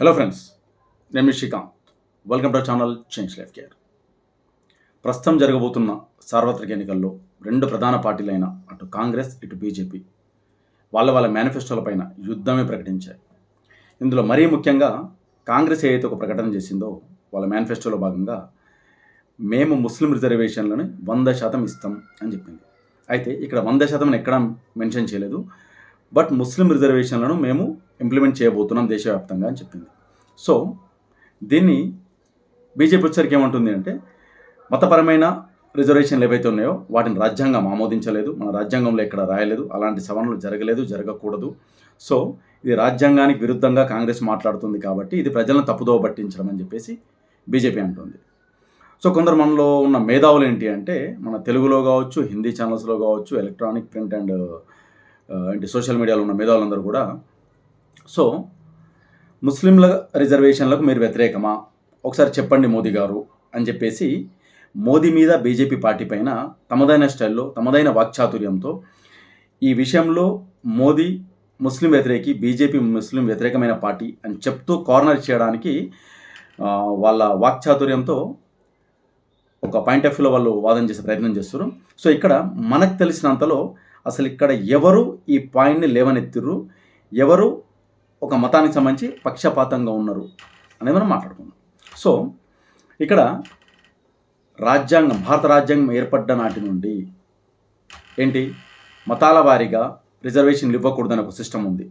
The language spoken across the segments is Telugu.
హలో ఫ్రెండ్స్ నేను మీ Srikanth welcome to channel change life care ప్రస్తుతం జరగబోతున్న సార్వత్రిక ఎన్నికల్లో రెండు ప్రధాన పార్టీలైన అటు కాంగ్రెస్ ఇటు బీజేపీ వాళ్ళ వాళ్ళ మేనిఫెస్టోలపైన యుద్ధమే ప్రకటించాయి. ఇందులో మరీ ముఖ్యంగా కాంగ్రెస్ ఏదైతే ఒక ప్రకటన చేసిందో వాళ్ళ మేనిఫెస్టోలో భాగంగా మేము ముస్లిం రిజర్వేషన్లను వంద శాతం ఇస్తాం అని చెప్పింది. అయితే ఇక్కడ వంద శాతం అని ఎక్కడా మెన్షన్ చేయలేదు. బట్ ముస్లిం రిజర్వేషన్లను మేము ఇంప్లిమెంట్ చేయబోతున్నాం దేశవ్యాప్తంగా అని చెప్పింది. సో దీన్ని బీజేపీ వచ్చరికి ఏమంటుంది అంటే మతపరమైన రిజర్వేషన్లు ఏవైతే ఉన్నాయో వాటిని రాజ్యాంగం ఆమోదించలేదు మన రాజ్యాంగంలో ఎక్కడ రాయలేదు అలాంటి సవరణలు జరగలేదు జరగకూడదు. సో ఇది రాజ్యాంగానికి విరుద్ధంగా కాంగ్రెస్ మాట్లాడుతుంది కాబట్టి ఇది ప్రజలను తప్పుదోవ పట్టించడం అని చెప్పేసి బీజేపీ అంటుంది. సో కొందరు మనలో ఉన్న మేధావులు ఏంటి అంటే మన తెలుగులో కావచ్చు హిందీ ఛానల్స్లో కావచ్చు ఎలక్ట్రానిక్ ప్రింట్ అండ్ ఏంటి సోషల్ మీడియాలో ఉన్న మేధావులందరూ కూడా సో ముస్లింల రిజర్వేషన్లకు మీరు వ్యతిరేకమా? ఒకసారి చెప్పండి మోదీ గారు అని చెప్పేసి మోదీ మీద బీజేపీ పార్టీ పైన తమదైన స్టైల్లో తమదైన వాక్చాతుర్యంతో ఈ విషయంలో మోదీ ముస్లిం వ్యతిరేకి బీజేపీ ముస్లిం వ్యతిరేకమైన పార్టీ అని చెప్తూ కార్నర్ చేయడానికి వాళ్ళ వాక్చాతుర్యంతో ఒక పాయింట్ ఆఫ్ వ్యూలో వాళ్ళు వాదన చేసే ప్రయత్నం చేస్తారు సో ఇక్కడ మనకు తెలిసినంతలో అసలు ఇక్కడ ఎవరు ఈ పాయింట్ని లేవనెత్తిర్రు? ఎవరు ఒక మతానికి సంబంధించి పక్షపాతంగా ఉన్నారు అనేది మనం మాట్లాడుకుందాం. సో ఇక్కడ రాజ్యాంగం భారత రాజ్యాంగం ఏర్పడ్డ నాటి నుండి ఏంటి? మతాల వారీగా రిజర్వేషన్లు ఇవ్వకూడదని ఒక సిస్టమ్ ఉంది.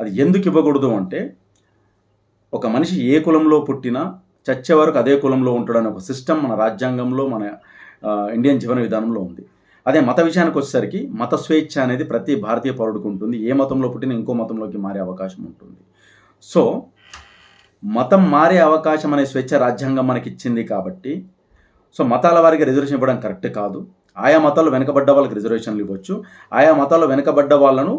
అది ఎందుకు ఇవ్వకూడదు అంటే ఒక మనిషి ఏ కులంలో పుట్టినా చచ్చే వరకు అదే కులంలో ఉంటాడని ఒక సిస్టమ్ మన రాజ్యాంగంలో మన ఇండియన్ జీవన విధానంలో ఉంది. అదే మత విషయానికి వచ్చేసరికి మత స్వేచ్ఛ అనేది ప్రతి భారతీయ పౌరుడికి ఉంటుంది. ఏ మతంలో పుట్టినా ఇంకో మతంలోకి మారే అవకాశం ఉంటుంది. సో మతం మారే అవకాశం అనే స్వేచ్ఛ రాజ్యాంగం మనకి ఇచ్చింది కాబట్టి సో మతాల వారికి రిజర్వేషన్ ఇవ్వడం కరెక్ట్ కాదు. ఆయా మతాలు వెనుకబడ్డ వాళ్ళకి రిజర్వేషన్లు ఇవ్వచ్చు. ఆయా మతాలు వెనుకబడ్డ వాళ్ళను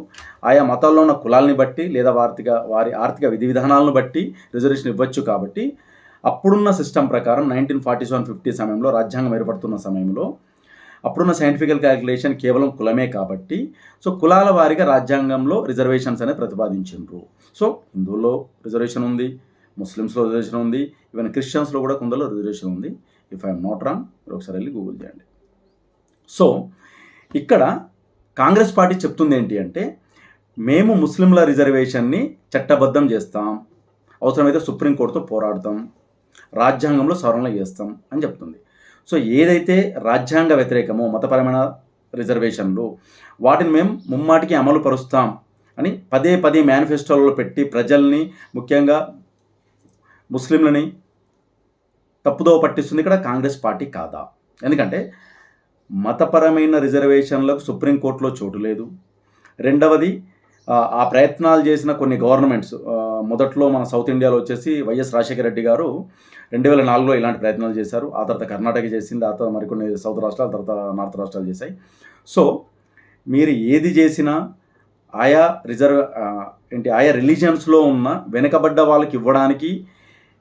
ఆయా మతాల్లో ఉన్న కులాల్ని బట్టి లేదా వార్తిక వారి ఆర్థిక విధి విధానాలను బట్టి రిజర్వేషన్ ఇవ్వచ్చు కాబట్టి అప్పుడున్న సిస్టమ్ ప్రకారం నైన్టీన్ ఫార్టీ సెవెన్ ఫిఫ్టీ సమయంలో రాజ్యాంగం ఏర్పడుతున్న సమయంలో అప్పుడున్న సైంటిఫికల్ క్యాలిక్యులేషన్ కేవలం కులమే కాబట్టి సో కులాల వారిగా రాజ్యాంగంలో రిజర్వేషన్స్ అనేది ప్రతిపాదించారు సో హిందువుల్లో రిజర్వేషన్ ఉంది ముస్లిమ్స్లో రిజర్వేషన్ ఉంది ఈవెన్ క్రిస్టియన్స్లో కూడా కొందరిలో రిజర్వేషన్ ఉంది. ఇఫ్ ఐఎమ్ నాట్ రాంగ్ మీరు ఒకసారి వెళ్ళి గూగుల్ చేయండి. సో ఇక్కడ కాంగ్రెస్ పార్టీ చెప్తుంది ఏంటి అంటే మేము ముస్లింల రిజర్వేషన్ని చట్టబద్ధం చేస్తాం అవసరమైతే సుప్రీంకోర్టుతో పోరాడతాం రాజ్యాంగంలో సవరణలు చేస్తాం అని చెప్తుంది. సో ఏదైతే రాజ్యాంగ వ్యతిరేకమో మతపరమైన రిజర్వేషన్లు వాటిని మేము ముమ్మాటికి అమలు పరుస్తాం అని పదే పదే మేనిఫెస్టోలలో పెట్టి ప్రజల్ని ముఖ్యంగా ముస్లింలని తప్పుదోవ పట్టిస్తుంది ఇక్కడ కాంగ్రెస్ పార్టీ కాదా? ఎందుకంటే మతపరమైన రిజర్వేషన్లకు సుప్రీంకోర్టులో చోటు లేదు. రెండవది ఆ, ప్రయత్నాలు చేసిన కొన్ని గవర్నమెంట్స్ మొదట్లో మన సౌత్ ఇండియాలో వచ్చేసి వైఎస్ రాజశేఖర రెడ్డి గారు రెండు వేల నాలుగులో ఇలాంటి ప్రయత్నాలు చేశారు. ఆ తర్వాత కర్ణాటక చేసింది ఆ తర్వాత మరికొన్ని సౌత్ రాష్ట్రాలు తర్వాత నార్త్ రాష్ట్రాలు చేశాయి. సో మీరు ఏది చేసినా ఆయా రిజర్వ్ ఏంటి ఆయా రిలీజియన్స్లో ఉన్న వెనుకబడ్డ వాళ్ళకి ఇవ్వడానికి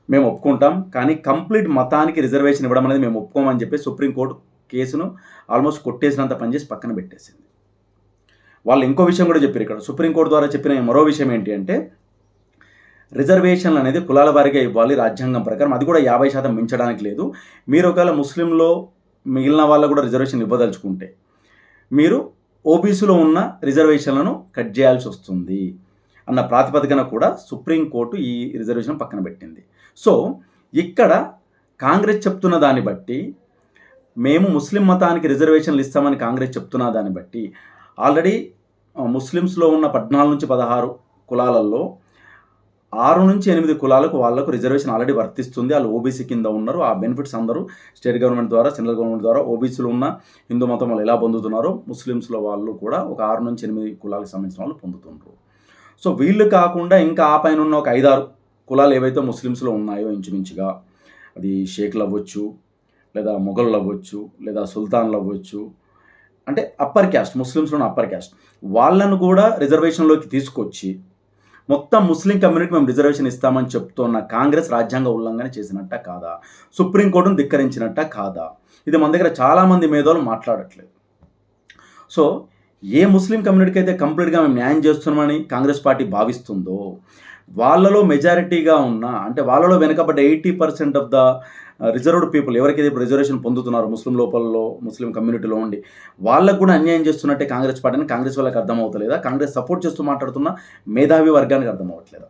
మేము ఒప్పుకుంటాం. కానీ కంప్లీట్ మతానికి రిజర్వేషన్ ఇవ్వడం అనేది మేము ఒప్పుకోమని చెప్పి సుప్రీంకోర్టు కేసును ఆల్మోస్ట్ కొట్టేసినంత పనిచేసి పక్కన పెట్టేసింది. వాళ్ళు ఇంకో విషయం కూడా చెప్పారు ఇక్కడ. సుప్రీంకోర్టు ద్వారా చెప్పిన మరో విషయం ఏంటి అంటే రిజర్వేషన్లు అనేది కులాల వారిగా ఇవ్వాలి రాజ్యాంగం ప్రకారం. అది కూడా యాభై శాతం మించడానికి లేదు. మీరు ఒకవేళ ముస్లింలో మిగిలిన వాళ్ళకు కూడా రిజర్వేషన్ ఇవ్వదలుచుకుంటే మీరు ఓబీసీలో ఉన్న రిజర్వేషన్లను కట్ చేయాల్సి వస్తుంది అన్న ప్రాతిపదికన కూడా సుప్రీంకోర్టు ఈ రిజర్వేషన్ పక్కన పెట్టింది. సో ఇక్కడ కాంగ్రెస్ చెప్తున్న దాన్ని బట్టి మేము ముస్లిం మతానికి రిజర్వేషన్లు ఇస్తామని కాంగ్రెస్ చెప్తున్న దాన్ని బట్టి ఆల్రెడీ ముస్లిమ్స్లో ఉన్న పద్నాలుగు నుంచి పదహారు కులాలలో ఆరు నుంచి ఎనిమిది కులాలకు వాళ్ళకు రిజర్వేషన్ ఆల్రెడీ వర్తిస్తుంది. వాళ్ళు ఓబీసీ కింద ఉన్నారు. ఆ బెనిఫిట్స్ అందరూ స్టేట్ గవర్నమెంట్ ద్వారా సెంట్రల్ గవర్నమెంట్ ద్వారా ఓబీసీలో ఉన్న హిందూ మతం వాళ్ళు ఎలా పొందుతున్నారో ముస్లిమ్స్లో వాళ్ళు కూడా ఒక ఆరు నుంచి ఎనిమిది కులాలకు సంబంధించిన వాళ్ళు పొందుతున్నారు సో వీళ్ళు కాకుండా ఇంకా ఆ పైన ఉన్న ఒక ఐదారు కులాలు ఏవైతే ముస్లిమ్స్లో ఉన్నాయో ఇంచుమించుగా అది షేక్లు అవ్వచ్చు లేదా మొఘళ్ళు అవ్వచ్చు లేదా సుల్తాన్లు అవ్వచ్చు అంటే అప్పర్ క్యాస్ట్ ముస్లిమ్స్లోని అప్పర్ క్యాస్ట్ వాళ్ళను కూడా రిజర్వేషన్లోకి తీసుకొచ్చి మొత్తం ముస్లిం కమ్యూనిటీ మేము రిజర్వేషన్ ఇస్తామని చెప్తున్న కాంగ్రెస్ రాజ్యాంగ ఉల్లంఘన చేసినట్ట కాదా? సుప్రీంకోర్టును ధిక్కరించినట్ట కాదా? ఇది మన దగ్గర చాలామంది మేధావులు మాట్లాడట్లేదు. సో ఏ ముస్లిం కమ్యూనిటీకి అయితే కంప్లీట్గా మేము న్యాయం చేస్తున్నామని కాంగ్రెస్ పార్టీ భావిస్తుందో వాళ్ళలో మెజారిటీగా ఉన్న అంటే వాళ్ళలో వెనుకబడ్డ eighty percent of the reserved people ఎవరికైతే ఇప్పుడు రిజర్వేషన్ పొందుతున్నారు ముస్లిం లోపలలో ముస్లిం కమ్యూనిటీలో ఉండి వాళ్ళకు కూడా అన్యాయం చేస్తున్నట్టే కాంగ్రెస్ పార్టీని కాంగ్రెస్ వాళ్ళకి అర్థమవుతలేదా? కాంగ్రెస్ సపోర్ట్ చేస్తూ మాట్లాడుతున్న మేధావి వర్గానికి అర్థమవట్లేదా?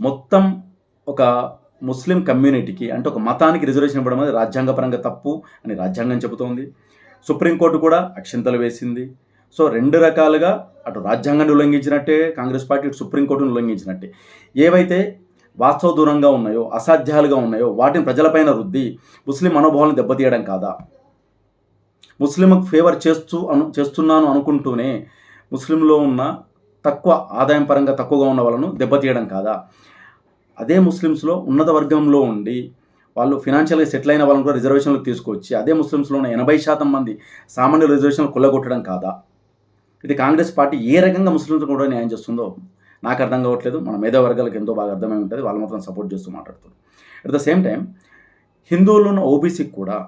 మొత్తం ఒక ముస్లిం కమ్యూనిటీకి అంటే ఒక మతానికి రిజర్వేషన్ ఇవ్వడం అనేది రాజ్యాంగపరంగా తప్పు అని రాజ్యాంగం చెబుతోంది. సుప్రీంకోర్టు కూడా అక్షింతలు వేసింది. సో రెండు రకాలుగా అటు రాజ్యాంగాన్ని ఉల్లంఘించినట్టే కాంగ్రెస్ పార్టీ ఇటు సుప్రీంకోర్టును ఉల్లంఘించినట్టే. ఏవైతే వాస్తవ దూరంగా ఉన్నాయో అసాధ్యాలుగా ఉన్నాయో వాటిని ప్రజలపైన రుద్ది ముస్లిం మనోభావాలను దెబ్బతీయడం కాదా? ముస్లింకు ఫేవర్ చేస్తూ అను చేస్తున్నాను అనుకుంటూనే ముస్లింలో ఉన్న తక్కువ ఆదాయం పరంగా తక్కువగా ఉన్న వాళ్ళను దెబ్బతీయడం కాదా? అదే ముస్లిమ్స్లో ఉన్నత వర్గంలో ఉండి వాళ్ళు ఫినాన్షియల్గా సెటిల్ అయిన వాళ్ళని కూడా రిజర్వేషన్లు తీసుకొచ్చి అదే ముస్లిమ్స్లో ఉన్న ఎనభై శాతం మంది సామాన్య రిజర్వేషన్లు కొల్లగొట్టడం కాదా? ఇది కాంగ్రెస్ పార్టీ ఏ రకంగా ముస్లింస్ కూడా న్యాయం చేస్తుందో నాకు అర్థం కావట్లేదు. మన మేధా వర్గాలకు ఎంతో బాగా అర్థమై ఉంటుంది. వాళ్ళు మాత్రం సపోర్ట్ చేస్తూ మాట్లాడుతారు అట్ ద సేమ్ టైం హిందువులు ఉన్న ఓబీసీకి కూడా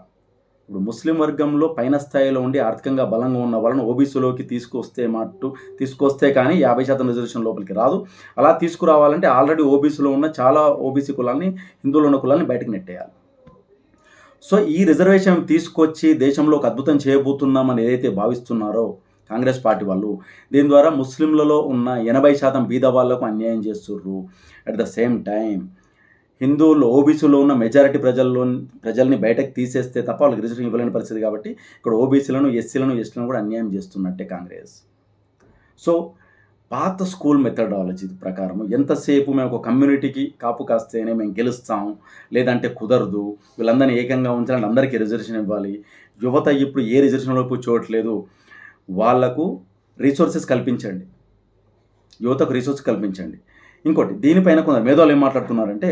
ఇప్పుడు ముస్లిం వర్గంలో పైన స్థాయిలో ఉండి ఆర్థికంగా బలంగా ఉన్న వాళ్ళని ఓబీసీలోకి తీసుకొస్తే మట్టు తీసుకొస్తే కానీ యాభై శాతం రిజర్వేషన్ లోపలికి రాదు. అలా తీసుకురావాలంటే ఆల్రెడీ ఓబీసీలో ఉన్న చాలా ఓబీసీ కులాన్ని హిందువులు ఉన్న కులాన్ని బయటకు నెట్టేయాలి. సో ఈ రిజర్వేషన్ తీసుకొచ్చి దేశంలో ఒక అద్భుతం చేయబోతున్నామని ఏదైతే భావిస్తున్నారో కాంగ్రెస్ పార్టీ వాళ్ళు దీని ద్వారా ముస్లింలలో ఉన్న ఎనభై శాతం బీద వాళ్ళకు అన్యాయం చేస్తుర్రు. అట్ ద సేమ్ టైం హిందువులు ఓబీసీలో ఉన్న మెజారిటీ ప్రజల్లో ప్రజల్ని బయటకు తీసేస్తే తప్ప వాళ్ళకి రిజర్వేషన్ ఇవ్వలేని పరిస్థితి కాబట్టి ఇక్కడ ఓబీసీలను ఎస్సీలను ఎస్టీలను కూడా అన్యాయం చేస్తున్నట్టే కాంగ్రెస్. సో పాత స్కూల్ మెథడాలజీ ప్రకారం ఎంతసేపు మేము ఒక కమ్యూనిటీకి కాపు కాస్తేనే మేము గెలుస్తాం లేదంటే కుదరదు వీళ్ళందరినీ ఏకంగా ఉంచాలని అందరికీ రిజర్వేషన్ ఇవ్వాలి. యువత ఇప్పుడు ఏ రిజర్వేషన్లోపు చూడట్లేదు వాళ్ళకు రీసోర్సెస్ కల్పించండి. యువతకు రీసోర్స్ కల్పించండి. ఇంకోటి దీనిపైన కొందరు మేధావులు ఏం మాట్లాడుతున్నారంటే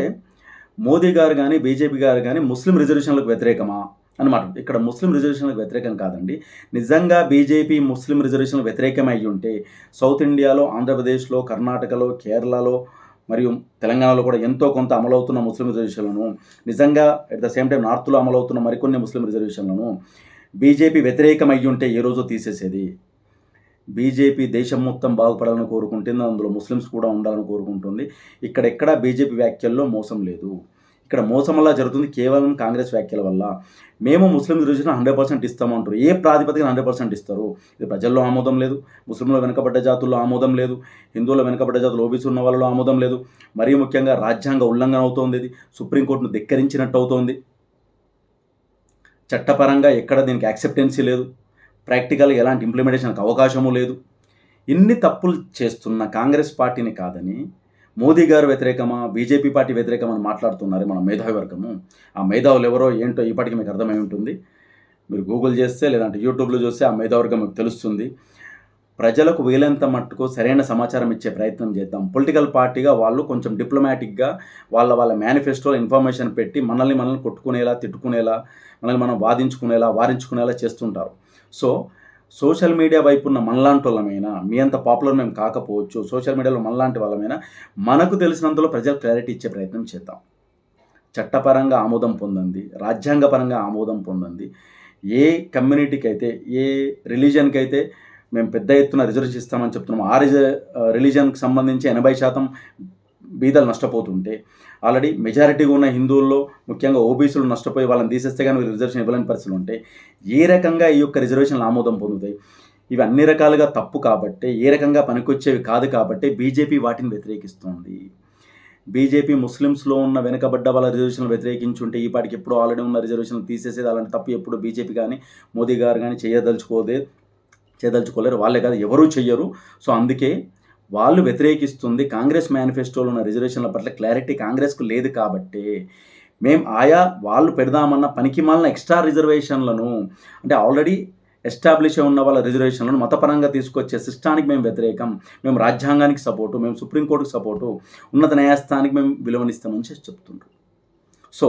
మోదీ గారు కానీ బీజేపీ గారు కానీ ముస్లిం రిజర్వేషన్లకు వ్యతిరేకమా అనమాట ఇక్కడ ముస్లిం రిజర్వేషన్లకు వ్యతిరేకం కాదండి. నిజంగా బీజేపీ ముస్లిం రిజర్వేషన్లకు వ్యతిరేకమై ఉంటే సౌత్ ఇండియాలో ఆంధ్రప్రదేశ్లో కర్ణాటకలో కేరళలో మరియు తెలంగాణలో కూడా ఎంతో కొంత అమలవుతున్న ముస్లిం రిజర్వేషన్లను నిజంగా అట్ ద సేమ్ టైం నార్త్లో అమలవుతున్న మరికొన్ని ముస్లిం రిజర్వేషన్లను బీజేపీ వ్యతిరేకం ఏ రోజు తీసేసేది. బీజేపీ దేశం మొత్తం బాగుపడాలని కోరుకుంటుంది అందులో ముస్లిమ్స్ కూడా ఉండాలని కోరుకుంటుంది. ఇక్కడెక్కడ బీజేపీ వ్యాఖ్యల్లో మోసం లేదు. ఇక్కడ మోసం వల్ల జరుగుతుంది కేవలం కాంగ్రెస్ వ్యాఖ్యల వల్ల. మేము ముస్లిం రిజర్వేషన్ హండ్రెడ్ పర్సెంట్ ఇస్తామంటారు. ఏ ప్రాతిపదికన హండ్రెడ్ పర్సెంట్ ఇస్తారు? ఇది ప్రజల్లో ఆమోదం లేదు. ముస్లింల వెనుకబడ్డ జాతుల్లో ఆమోదం లేదు. హిందువుల వెనుకబడ్డ జాతులు ఓబీసీ ఉన్న వాళ్ళలో ఆమోదం లేదు. మరీ ముఖ్యంగా రాజ్యాంగ ఉల్లంఘన అవుతోంది ఇది. సుప్రీంకోర్టును ధిక్కరించినట్టు అవుతోంది. చట్టపరంగా ఎక్కడ దీనికి యాక్సెప్టెన్సీ లేదు. ప్రాక్టికల్గా ఎలాంటి ఇంప్లిమెంటేషన్కి అవకాశము లేదు. ఇన్ని తప్పులు చేస్తున్న కాంగ్రెస్ పార్టీని కాదని మోదీ గారు వ్యతిరేకమా బీజేపీ పార్టీ వ్యతిరేకమని మాట్లాడుతున్నారు మన మేధావి వర్గము. ఆ మేధావులు ఎవరో ఏంటో ఇప్పటికీ మీకు అర్థమై ఉంటుంది. మీరు గూగుల్ చేస్తే లేదంటే యూట్యూబ్లో చూస్తే ఆ మేధావర్గం మీకు తెలుస్తుంది. ప్రజలకు వీలంత మట్టుకు సరైన సమాచారం ఇచ్చే ప్రయత్నం చేద్దాం. పొలిటికల్ పార్టీగా వాళ్ళు కొంచెం డిప్లొమాటిక్గా వాళ్ళ వాళ్ళ మేనిఫెస్టోలో ఇన్ఫర్మేషన్ పెట్టి మనల్ని మనల్ని కొట్టుకునేలా తిట్టుకునేలా మనల్ని మనం వాదించుకునేలా వారించుకునేలా చేస్తుంటారు. సో సోషల్ మీడియా వైపు ఉన్న మనలాంటి వాళ్ళమైనా మీ అంత పాపులర్ మేము కాకపోవచ్చు సోషల్ మీడియాలో మనలాంటి వాళ్ళమైనా మనకు తెలిసినంతలో ప్రజలు క్లారిటీ ఇచ్చే ప్రయత్నం చేద్దాం. చట్టపరంగా ఆమోదం పొందండి రాజ్యాంగపరంగా ఆమోదం పొందండి. ఏ కమ్యూనిటీకి అయితే ఏ రిలీజన్కి అయితే మేము పెద్ద ఎత్తున రిజర్వేషన్ ఇస్తామని చెప్తున్నాం. ఆ రిజ రిలీజన్కి సంబంధించి ఎనభై శాతం బీదలు నష్టపోతుంటే ఆల్రెడీ మెజారిటీగా ఉన్న హిందువుల్లో ముఖ్యంగా ఓబీసీలు నష్టపోయి వాళ్ళని తీసేస్తే కానీ రిజర్వేషన్ ఇవ్వలేని పరిస్థితులు ఉంటే ఏ రకంగా ఈ యొక్క రిజర్వేషన్లు ఆమోదం పొందుతాయి? ఇవి అన్ని రకాలుగా తప్పు కాబట్టి ఏ రకంగా పనికొచ్చేవి కాదు కాబట్టి బీజేపీ వాటిని వ్యతిరేకిస్తుంది. బీజేపీ ముస్లిమ్స్లో ఉన్న వెనుకబడ్డ వాళ్ళ రిజర్వేషన్లు వ్యతిరేకించుంటే ఈ పాటికి ఎప్పుడో ఆల్రెడీ ఉన్న రిజర్వేషన్లు తీసేసేది అలాంటి తప్పు ఎప్పుడు బీజేపీ కానీ మోదీ గారు కానీ చేయదలుచుకోదే చేయదలుచుకోలేరు వాళ్ళే కాదు ఎవరూ చెయ్యరు. సో అందుకే వాళ్ళు వ్యతిరేకిస్తుంది. కాంగ్రెస్ మేనిఫెస్టోలో ఉన్న రిజర్వేషన్ల పట్ల క్లారిటీ కాంగ్రెస్కు లేదు కాబట్టి మేము ఆయా వాళ్ళు పెడదామన్న పనికి మాలిన ఎక్స్ట్రా రిజర్వేషన్లను అంటే ఆల్రెడీ ఎస్టాబ్లిష్ అయి ఉన్న వాళ్ళ రిజర్వేషన్లను మతపరంగా తీసుకొచ్చే సిస్టానికి మేము వ్యతిరేకం. మేము రాజ్యాంగానికి సపోర్టు మేము సుప్రీంకోర్టుకు సపోర్టు ఉన్నత న్యాయస్థానానికి మేము విలువనిస్తామని చేసి చెప్తుండ్రు. సో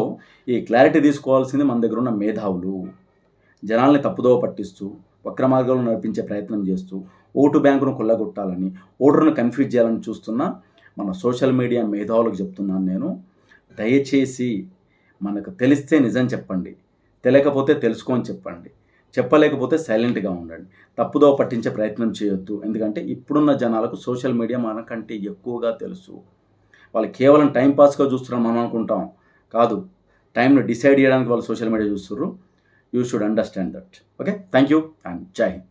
ఈ క్లారిటీ తీసుకోవాల్సింది మన దగ్గర ఉన్న మేధావులు. జనాల్ని తప్పుదోవ పట్టిస్తూ వక్ర మార్గంలో నడిపించే ప్రయత్నం చేస్తూ ఓటు బ్యాంకును కొల్లగొట్టాలని ఓటర్ను కన్ఫ్యూజ్ చేయాలని చూస్తున్న మన సోషల్ మీడియా మేధావులకు చెప్తున్నాను నేను. దయచేసి మనకు తెలిస్తే నిజం చెప్పండి తెలియకపోతే తెలుసుకొని చెప్పండి చెప్పలేకపోతే సైలెంట్గా ఉండండి. తప్పుదో పట్టించే ప్రయత్నం చేయొద్దు. ఎందుకంటే ఇప్పుడున్న జనాలకు సోషల్ మీడియా మనకంటే ఎక్కువగా తెలుసు. వాళ్ళు కేవలం టైంపాస్గా చూస్తున్నాం మనం అనుకుంటాం. కాదు టైంను డిసైడ్ చేయడానికి వాళ్ళు సోషల్ మీడియా చూస్తున్నారు you should understand that. Okay? Thank you and jai